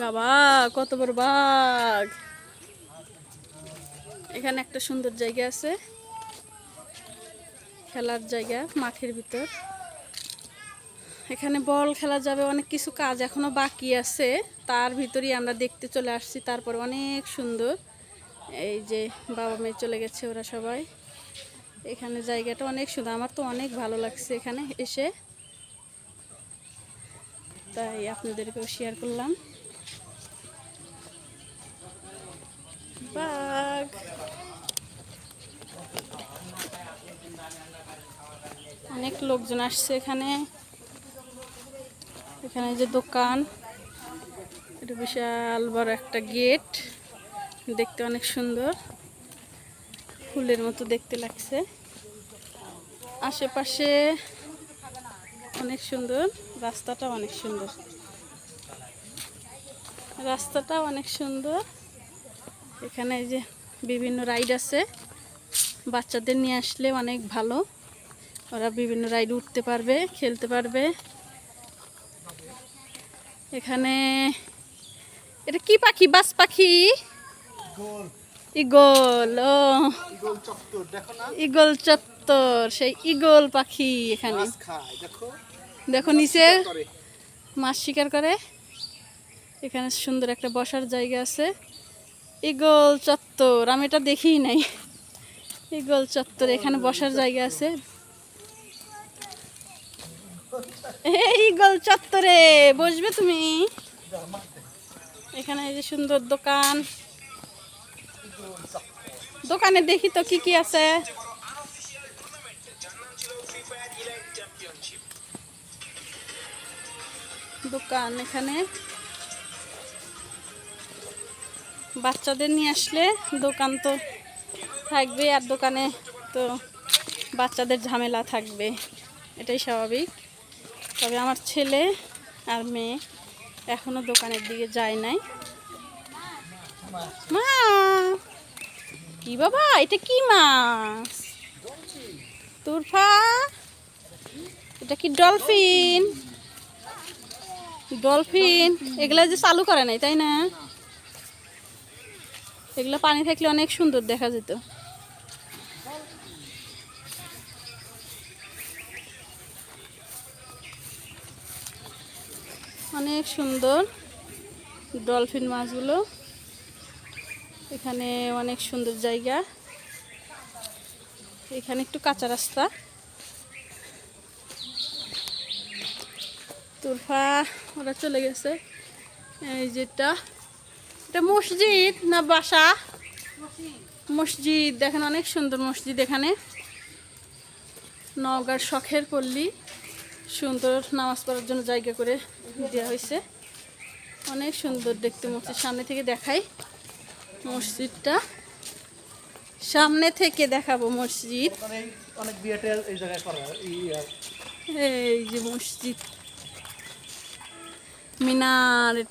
বাবা, কত বড় বাঘ। এখানে একটা সুন্দর জায়গা আছে। খেলার জায়গা, মাঠের ভিতর। এখানে বল খেলা যাবে, অনেক কিছু কাজ এখনও বাকি আছে। তার ভিতরেই আমরা দেখতে চলে আসছি, তারপর অনেক সুন্দর। এই যে বাবা মেয়ে চলে গেছে ওরা সবাই। এখানে জায়গাটা অনেক সুন্দর, আমার তো অনেক ভালো লাগছে এখানে এসে। তাই আপনাদেরকেও শেয়ার করলাম বাঘ অনেক লোকজন আসছে এখানে। এখানে যে দোকান, এটা বিশাল বড় একটা গেট। দেখতে অনেক সুন্দর। ফুলের মতো দেখতে লাগছে। আশেপাশে অনেক সুন্দর। রাস্তাটা অনেক সুন্দর। রাস্তাটা অনেক সুন্দর। এখানে যে বিভিন্ন রাইড আছে। বাচ্চাদের নিয়ে আসলে অনেক ভালো। ওরা বিভিন্ন রাইড উঠতে পারবে খেলতে পারবে। এখানে এটা কি পাখি? বাস পাখি? ইগল। ও। ইগল চত্বর সেই ইগল পাখি এখানে। দেখো। নিচে। মাছ শিকার করে। এখানে সুন্দর একটা বসার জায়গা আছে। ইগল চত্বর আমি এটা দেখিই নাই। ইগল চত্বর এখানে বসার জায়গা আছে এই ইগল চত্বরে বসবে তুমি? এখানে এই যে সুন্দর দোকান। দোকানে দেখি তো কি কি আছে। দোকান এখানে। বাচ্চাদের নিয়ে আসলে দোকান তো থাকবে, আর দোকানে তো বাচ্চাদের ঝামেলা থাকবে। এটাই স্বাভাবিক। তবে আমার ছেলে আর মেয়ে এখনও দোকানের দিকে যায় নাই। মা! কি বাবা, এটা কি মাছ? তুরফা, এটা কি ডলফিন? ডলফিন, এগুলা যে চালু করে নাই, তাই না? এগুলো পানি থাকলে অনেক সুন্দর দেখা যেত। অনেক সুন্দর ডলফিন মাছগুলো। এখানে অনেক সুন্দর জায়গা। এখানে একটু কাঁচা রাস্তা। তুরফা, ওরা চলে গেছে। এই যেটা, এটা মসজিদ না বাসা? মসজিদ। দেখেন অনেক সুন্দর মসজিদ এখানে। নওগাঁর শখের পল্লী। সুন্দর নামাজ পড়ার জন্য জায়গা করে দেওয়া হয়েছে। অনেক সুন্দর দেখতে মসজিদ। সামনে থেকে দেখাই মসজিদটা। সামনে থেকে দেখাবো মসজিদ। অনেক জায়গায় এই যে মসজিদ। মিনার